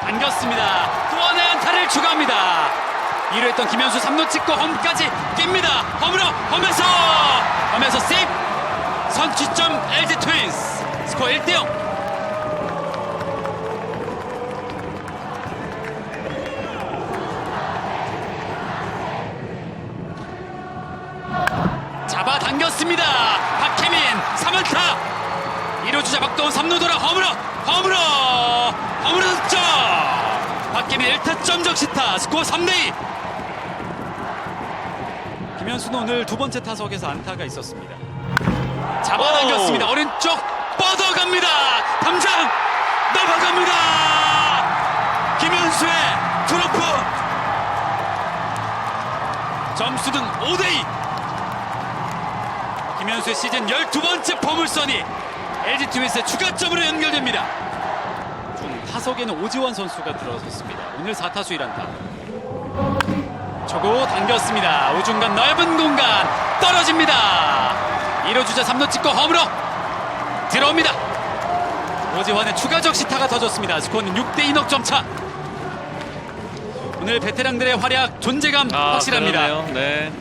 당겼습니다. 또 하나의 안타를 추가합니다. 2루 했던 김현수 3루 찍고 홈까지 뜁니다. 홈으로 홈에서 홈에서 세이프 선취점 LG 트윈스 스코어 1대 0 잡아당겼습니다. 박혜민 3안타 1루 주자 박도훈 3루 돌아 홈으로 홈으로 홈으로 득점 박혜민 1타점 적시타 스코어 3대2 김현수는 오늘 두 번째 타석에서 안타가 있었습니다. 잡아당겼습니다. 오른쪽 뻗어갑니다. 담장 넘어갑니다. 김현수의 트로프 점수는 5대2 김현수의 시즌 12번째 포물선이 트윈스의 추가점으로 연결됩니다. 중 타석에는 오지원 선수가 들어섰습니다. 오늘 4타수 1안타. 초구 당겼습니다. 우중간 넓은 공간 떨어집니다. 1루 주자 3루 찍고 홈으로 들어옵니다. 오지환의 추가적 시타가 터졌습니다. 스코어는 6대 2 넉점 차. 오늘 베테랑들의 활약 존재감 아, 확실합니다. 그러네요. 네.